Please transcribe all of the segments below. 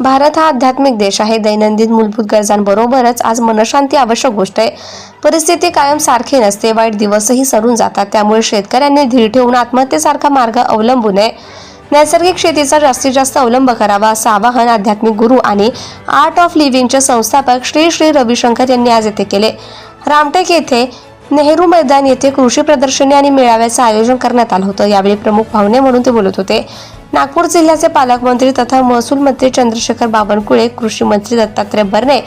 भारत हा आध्यात्मिक देश आहे. दैनंदिन मूलभूत गरजांबरोबरच आज मनशांती आवश्यक गोष्ट आहे. परिस्थिती कायम सारखी नसते. वाईट दिवसही सरून जातात. त्यामुळे शेतकऱ्यांनी धीर ठेवून आत्महत्येसारखा मार्ग अवलंबू नये नैसर्गिक शेतीचा जास्तीत जास्त अवलंब करावा असं आवाहन आध्यात्मिक गुरु आणि आर्ट ऑफ लिव्हिंगचे संस्थापक श्री श्री रविशंकर यांनी आज येथे केले. रामटेक येथे नेहरू मैदान येथे कृषी प्रदर्शनी आणि मेळाव्याचं आयोजन करण्यात आलं होतं. यावेळी प्रमुख पाहुणे म्हणून ते बोलत होते. नागपूर जिल्ह्याचे पालकमंत्री तथा महसूल मंत्री चंद्रशेखर बावनकुळे कृषी मंत्री दत्तात्रय भरणे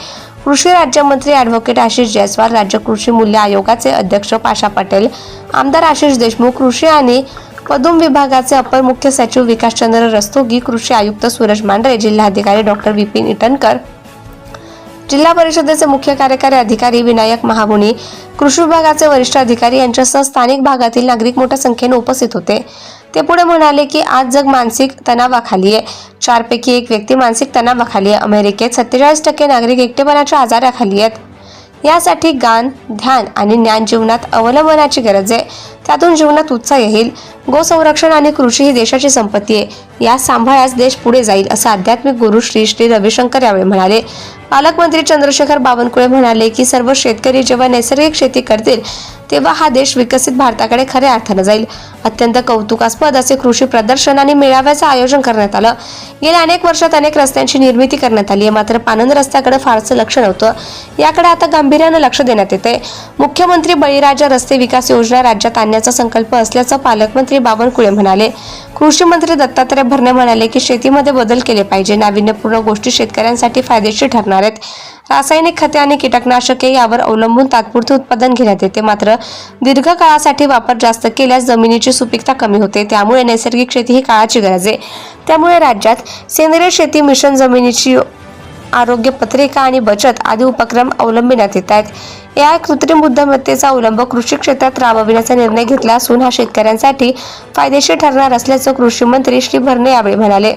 कृषी राज्यमंत्री ॲडव्होकेट आशिष जयस्वाल राज्य कृषी मूल्य आयोगाचे अध्यक्ष पाशा पटेल आमदार आशिष देशमुख कृषी आणि पदुम विभागाचे अपर मुख्य सचिव विकासचंद्र रस्तोगी कृषी आयुक्त सूरज मांढरे जिल्हाधिकारी डॉक्टर विपिन इटनकर जिल्हा परिषदेचे मुख्य कार्यकारी अधिकारी विनायक महामुनी कृषी विभागाचे वरिष्ठ अधिकारी यांच्यासह स्थानिक भागातील नागरिक मोठ्या संख्येने उपस्थित होते. ते पुढे म्हणाले की आज जग मानसिक तणावाखाली आहे. चारपैकी एक व्यक्ती मानसिक तणावाखाली आहे. अमेरिकेत सत्तेचाळीस टक्के नागरिक एकटेपणाच्या आजाराखाली आहेत. यासाठी गान ध्यान आणि ज्ञान जीवनात अवलंबनाची गरज आहे. त्यातून जीवनात उत्साह येईल. गोसंरक्षण आणि कृषी ही देशाची संपत्ती आहे. या सांभाळ्यास देश पुढे जाईल असं आध्यात्मिक गुरु श्री श्री रविशंकर यावेळी म्हणाले. पालकमंत्री चंद्रशेखर बावनकुळे म्हणाले की सर्व शेतकरी जेव्हा नैसर्गिक शेती करतील तेव्हा हा देश विकसित भारताकडे खऱ्या अर्थानं जाईल. अत्यंत कौतुकास्पद असे कृषी प्रदर्शन आणि मेळाव्याचं आयोजन करण्यात आलं. गेल्या अनेक वर्षात अनेक रस्त्यांची निर्मिती करण्यात आली आहे. मात्र पानंद रस्त्याकडे फारसं लक्ष नव्हतं. याकडे आता गांभीर्यानं लक्ष देण्यात येते मुख्यमंत्री बळीराजा रस्ते विकास योजना राज्यात आणण्याचा संकल्प असल्याचं पालकमंत्री बावनकुळे म्हणाले. कृषी मंत्री दत्तात्रय भरणे म्हणाले की शेतीमध्ये बदल केले पाहिजे. नाविन्यपूर्ण गोष्टी शेतकऱ्यांसाठी फायदेशीर ठरणार आहेत. रासायनिक खते आणि कीटकनाशके यावर अवलंबून तात्पुरते उत्पादन घेण्यात येते. मात्र दीर्घकाळासाठी वापर जास्त केल्यास जमिनीची सुपीकता कमी होते. त्यामुळे नैसर्गिक शेती ही काळाची गरज आहे. त्यामुळे राज्यात सेंद्रिय शेती मिशन जमिनीची आरोग्य पत्रिका आणि बचत आदी उपक्रम अवलंबिण्यात येत आहेत. या कृत्रिम बुद्धिमत्तेचा अवलंब कृषी क्षेत्रात राबविण्याचा निर्णय घेतला असून हा शेतकऱ्यांसाठी फायदेशीर ठरणार असल्याचं कृषी मंत्री श्री भरणे यावेळी म्हणाले.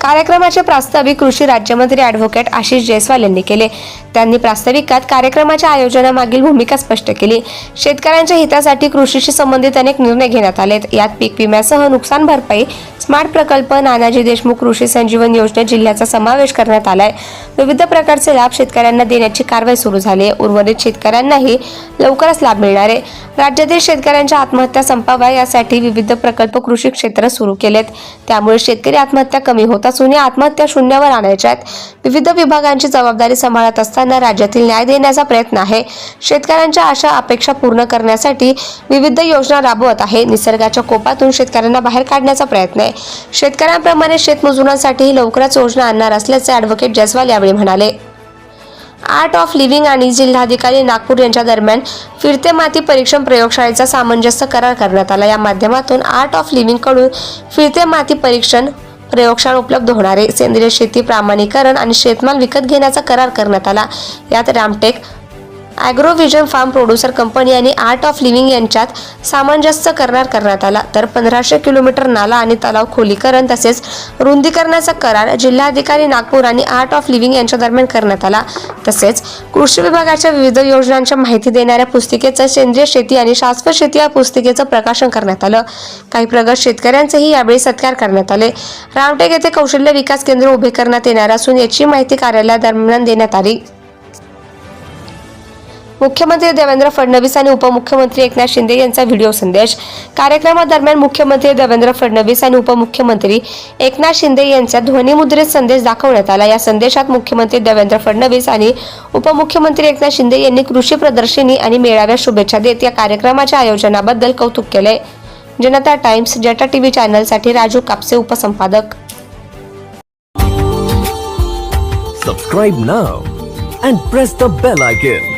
कार्यक्रमाचे प्रास्ताविक कृषी राज्यमंत्री ॲडव्होकेट आशिष जयस्वाल यांनी केले. त्यांनी प्रास्ताविकात कार्यक्रमाच्या आयोजनामागील भूमिका स्पष्ट केली. शेतकऱ्यांच्या हितासाठी कृषीशी संबंधित अनेक निर्णय घेण्यात आलेत. यात पीक विम्यासह नुकसान भरपाई स्मार्ट प्रकल्प नानाजी देशमुख कृषी संजीवन योजना जिल्ह्याचा समावेश करण्यात आलाय. विविध प्रकारचे लाभ शेतकऱ्यांना देण्याची कारवाई सुरू झाली आहे. उर्वरित शेतकऱ्यांनाही लवकरच लाभ मिळणार आहे. राज्यातील शेतकऱ्यांच्या आत्महत्या संपाव्या यासाठी विविध प्रकल्प कृषी क्षेत्र सुरू केलेत. त्यामुळे शेतकरी आत्महत्या कमी होत असून या आत्महत्या शून्यावर आणायच्या आहेत. विविध विभागांची जबाबदारी सांभाळत असताना राज्यातील न्याय देण्याचा प्रयत्न आहे. शेतकऱ्यांच्या आशा अपेक्षा पूर्ण करण्यासाठी विविध योजना राबवत आहे. निसर्गाच्या कोपातून शेतकऱ्यांना बाहेर काढण्याचा प्रयत्न आहे. शेतकऱ्यांप्रमाणे शेतमजुरांसाठीही लवकरच योजना आणणार असल्याचे ॲडव्होकेट जयस्वाल यावेळी म्हणाले. आर्ट ऑफ लिव्हिंग आणि जिल्हाधिकारी नागपूर यांच्या दरम्यान फिरते माती परीक्षण प्रयोगशाळेचा सामंजस्य करार करण्यात आला. या माध्यमातून आर्ट ऑफ लिव्हिंगकडून फिरते माती परीक्षण प्रयोगशाळा उपलब्ध होणारे सेंद्रिय शेती प्रामाणिकरण आणि शेतमाल विकत घेण्याचा करार करण्यात आला. यात Ramtek Agrovision farm producer company आणि आर्ट ऑफ लिव्हिंग यांच्यात सामंजस्य करार करण्यात आला. तर पंधराशे किलोमीटर नाला आणि तलाव खोलीकरण तसेच रुंदीकरणाचा करार जिल्हाधिकारी नागपूर आणि आर्ट ऑफ लिव्हिंग यांच्या दरम्यान करण्यात आला. तसेच कृषी विभागाच्या विविध योजनांच्या माहिती देणाऱ्या पुस्तिकेचं सेंद्रिय शेती आणि शाश्वत शेती या पुस्तिकेचं प्रकाशन करण्यात आलं. काही प्रगत शेतकऱ्यांचेही यावेळी सत्कार करण्यात आले. रामटेक येथे कौशल्य विकास केंद्र उभे करण्यात येणार असून याची माहिती कार्यालयादरम्यान देण्यात आली. मुख्यमंत्री देवेंद्र फडणवीस आणि उपमुख्यमंत्री एकनाथ शिंदे यांचा व्हिडिओ संदेश. कार्यक्रमादरम्यान मुख्यमंत्री देवेंद्र फडणवीस आणि उपमुख्यमंत्री एकनाथ शिंदे यांचा ध्वनिमुद्रित संदेश दाखवण्यात आला. या संदेशात मुख्यमंत्री देवेंद्र फडणवीस आणि उपमुख्यमंत्री एकनाथ शिंदे यांनी कृषी प्रदर्शनी आणि मेळाव्यात शुभेच्छा देत या कार्यक्रमाच्या आयोजनाबद्दल कौतुक केले. जनता टाइम्स जटा टीव्ही चॅनलसाठी राजू कापसे उपसंपादक. Subscribe now and press the bell icon.